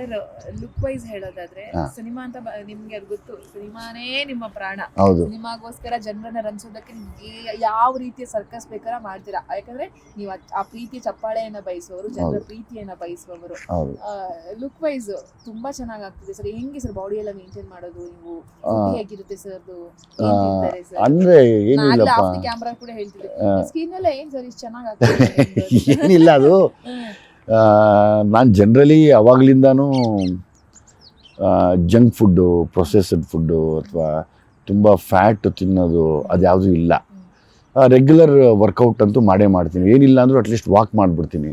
Sir look wise ಹೇಳೋದಾದ್ರೆ cinema ಅಂತ ನಿಮ್ಗೆ ಅದು ಗೊತ್ತು ಸಿನಿಮಾನೇ ನಿಮ್ಮ ಪ್ರಾಣ. ಹೌದು. ಸಿನಿಮಾಗೋಸ್ಕರ ಜನರನ್ನ ರಂಚೋದಕ್ಕೆ ನಿಮ್ಗೆ ಯಾವ ರೀತಿಯ ಸರ್ಕಸ್ ಬೇಕಾರ ಮಾಡ್ತೀರಾ. ಯಾಕಂದ್ರೆ ನೀವು ಆ- ಪ್ರೀತಿ ಪ್ರೀತಿಯ ಚಪ್ಪಾಳೆಯನ್ನ ಬಯಸುವವರು ಜನರ ಪ್ರೀತಿಯನ್ನ ಬಯಸುವವರು. ಲುಕ್ ವೈಸ್ ತುಂಬಾ ಚೆನ್ನಾಗ್ ಆಗ್ತಿದೆ ಸರ್ ಹೆಂಗೆ ಸರ್ ಬಾಡಿ ಎಲ್ಲ ಮೇಂಟೈನ್ ಮಾಡೋದು ನೀವು? ಹೇಗಿರುತ್ತೆ ಸರ್ದು ಆ, ಅಂದ್ರೆ ಕ್ಯಾಮ್ರಾ ಕೂಡ ಹೇಳ್ತಿದ್ದೆ. ಸ್ಕಿನ್ ಎಲ್ಲ ಏನ್ ಸರ್ ಇಷ್ಟು ಚೆನ್ನಾಗ್ ಆಗ್ತದೆ ಏನಿಲ್ಲ ಅದು. ನಾನು ಜನರಲಿ ಅವಾಗ್ಲಿಂದಾನು ಜಂಕ್ ಫುಡ್ಡು ಪ್ರೊಸೆಸ್ಡ್ ಫುಡ್ಡು ಅಥವಾ ತುಂಬ ಫ್ಯಾಟ್ ತಿನ್ನೋದು ಅದ್ಯಾವುದೂ ಇಲ್ಲ. ರೆಗ್ಯುಲರ್ ವರ್ಕೌಟ್ ಅಂತೂ ಮಾಡೇ ಮಾಡ್ತೀನಿ. ಏನಿಲ್ಲ ಅಂದರೂ ಅಟ್ಲೀಸ್ಟ್ ವಾಕ್ ಮಾಡಿಬಿಡ್ತೀನಿ.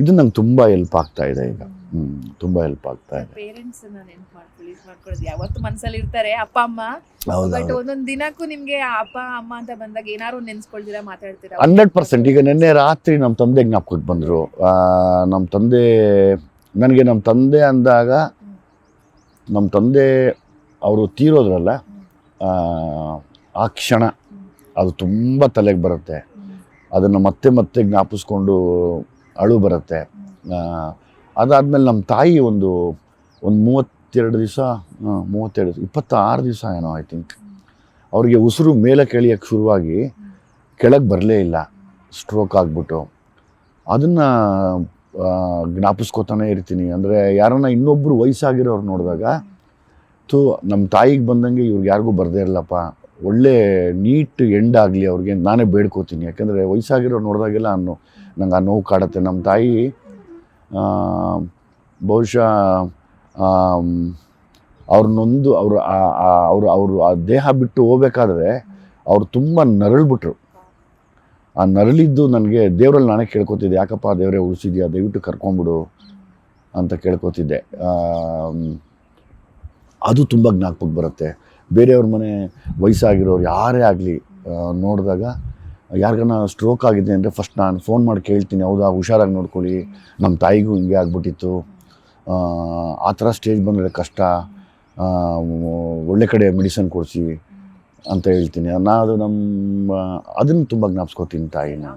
ಇದು ನಂಗೆ ತುಂಬ ಹೆಲ್ಪ್ ಆಗ್ತಾ ಇದೆ ಈಗ. ಹ್ಞೂ ತುಂಬ ಹೆಲ್ಪ್ ಆಗ್ತಾ ಇದೆ. ಪೇರೆಂಟ್ಸ್ ಮಾಡ್ಕೊಳ್ಳಿ ಯಾವತ್ತು ಮನಸ್ಸಲ್ಲಿ ಇರ್ತಾರೆ ಅಪ್ಪ ಅಮ್ಮ. ಬಟ್ ಒಂದೊಂದು ದಿನಕ್ಕೂ ನಿಮಗೆ ಅಪ್ಪ ಅಮ್ಮ ಅಂತ ಬಂದಾಗ ಏನಾರು ನೆನೆಸ್ಕೊಳ್ತೀರಾ ಮಾತಾಡ್ತೀರಾ? Hundred percent. ಈಗ ನಿನ್ನೆ ರಾತ್ರಿ ನಮ್ಮ ತಂದೆ ಜ್ಞಾಪಕಕ್ಕೆ ಬಂದರು. ನಮ್ಮ ತಂದೆ ನನಗೆ ನಮ್ಮ ತಂದೆ ಅಂದಾಗ ನಮ್ಮ ತಂದೆ ಅವರು ತೀರೋದ್ರಲ್ಲ ಆ ಕ್ಷಣ ಅದು ತುಂಬ ತಲೆಗೆ ಬರುತ್ತೆ. ಅದನ್ನು ಮತ್ತೆ ಮತ್ತೆ ಜ್ಞಾಪಿಸ್ಕೊಂಡು ಅಳು ಬರುತ್ತೆ. ಅದಾದಮೇಲೆ ನಮ್ಮ ತಾಯಿ ಒಂದು ಒಂದು ಮೂವತ್ತೆರಡು ದಿವಸ ಮೂವತ್ತೆರಡು, ಇಪ್ಪತ್ತಾರು ದಿವಸ ಏನೋ ಐ ಥಿಂಕ್ ಅವರಿಗೆ ಉಸಿರು ಮೇಲೆ ಕೆಳಿಯೋಕ್ಕೆ ಶುರುವಾಗಿ ಕೆಳಗೆ ಬರಲೇ ಇಲ್ಲ. ಸ್ಟ್ರೋಕ್ ಆಗಿಬಿಟ್ಟು. ಅದನ್ನು ಜ್ಞಾಪಿಸ್ಕೋತಾನೆ ಇರ್ತೀನಿ. ಅಂದರೆ ಯಾರನ್ನ ಇನ್ನೊಬ್ಬರು ವಯಸ್ಸಾಗಿರೋರು ನೋಡಿದಾಗ ತು ನಮ್ಮ ತಾಯಿಗೆ ಬಂದಂಗೆ ಇವ್ರಿಗೆ ಯಾರಿಗೂ ಬರದೇ ಇರಲ್ಲಪ್ಪ ಒಳ್ಳೆ ನೀಟ್ ಎಂಡ್ ಆಗಲಿ ಅವ್ರಿಗೆ ನಾನೇ ಬೇಡ್ಕೋತೀನಿ. ಯಾಕಂದರೆ ವಯಸ್ಸಾಗಿರೋ ನೋಡಿದಾಗೆಲ್ಲ ಅನ್ನೋ ನಂಗೆ ಆ ನೋವು ಕಾಡುತ್ತೆ. ನಮ್ಮ ತಾಯಿ ಬಹುಶಃ ಅವ್ರನ್ನೊಂದು ಅವರು ಅವರು ಅವರು, ಆ ದೇಹ ಬಿಟ್ಟು ಹೋಗ್ಬೇಕಾದ್ರೆ ಅವ್ರು ತುಂಬ ನರಳ್ಬಿಟ್ರು. ಆ ನರಳಿದ್ದು ನನಗೆ ದೇವರಲ್ಲಿ ನಾನೇ ಕೇಳ್ಕೊತಿದ್ದೆ. ಯಾಕಪ್ಪ ದೇವರೇ ಉಳಿಸಿದ್ಯಾ? ದಯವಿಟ್ಟು ಕರ್ಕೊಂಬಿಡು ಅಂತ ಕೇಳ್ಕೊತಿದ್ದೆ. ಅದು ತುಂಬ ಜ್ಞಾಪಕ ಬರುತ್ತೆ. ಬೇರೆಯವ್ರ ಮನೆ ವಯಸ್ಸಾಗಿರೋರು ಯಾರೇ ಆಗಲಿ ನೋಡಿದಾಗ ಯಾರಿಗಾನ ಸ್ಟ್ರೋಕ್ ಆಗಿದೆ ಅಂದರೆ ಫಸ್ಟ್ ನಾನು ಫೋನ್ ಮಾಡಿ ಕೇಳ್ತೀನಿ, ಹೌದಾ, ಹುಷಾರಾಗಿ ನೋಡ್ಕೊಳ್ಳಿ ನಮ್ಮ ತಾಯಿಗೂ ಹಿಂಗೆ ಆಗ್ಬಿಟ್ಟಿತ್ತು. ಆ ಥರ ಸ್ಟೇಜ್ ಬಂದರೆ ಕಷ್ಟ. ಒಳ್ಳೆ ಕಡೆ ಮೆಡಿಸನ್ ಕೊಡಿಸಿ ಅಂತ ಹೇಳ್ತೀನಿ. ನಾನು ಅದು ನಮ್ಮ, ಅದನ್ನು ತುಂಬ ಜ್ಞಾಪಿಸ್ಕೊತೀನಿ ತಾಯಿನ.